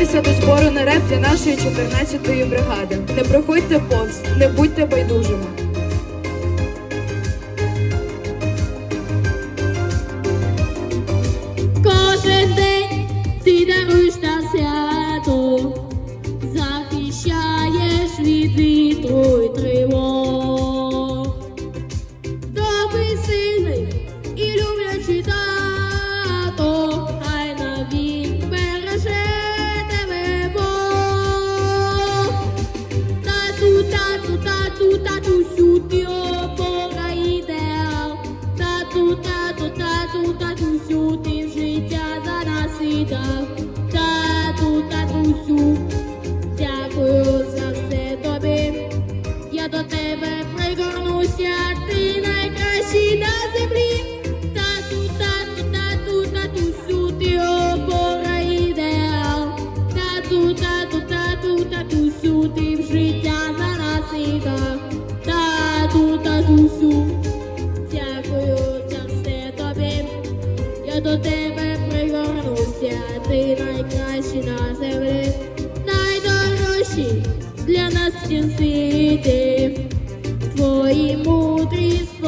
долучитися до збору на реп для нашої 14-ї бригади. Не проходьте повз, не будьте байдужими. Кожен день ти даруєш на свято, захищаєш від вітру й тривог. Дописи God. найдорожчі на землі, найдорожчі для нас всім світі, твої мудрість.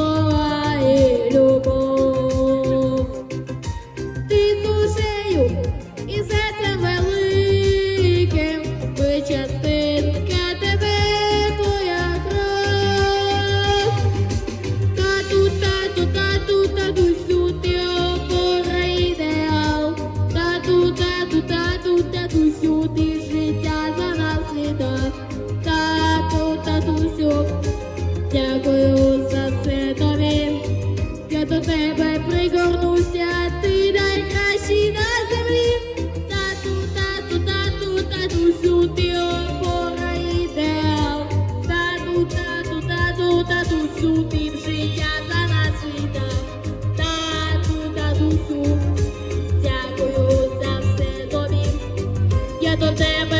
I don't tonté.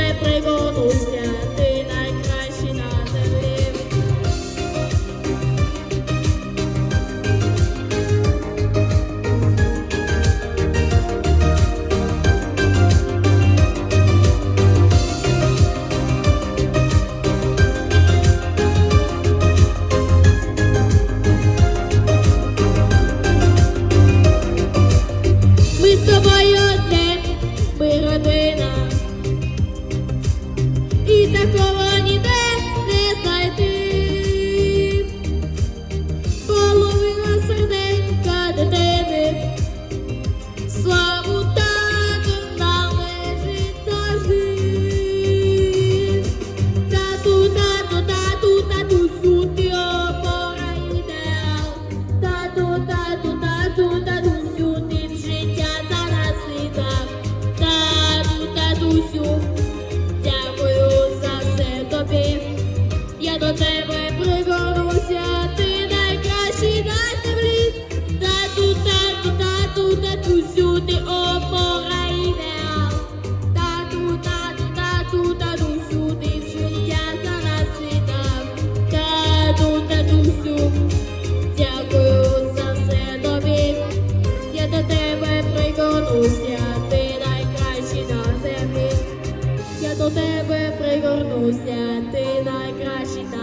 до тебе пригорнуся, ти найкращий.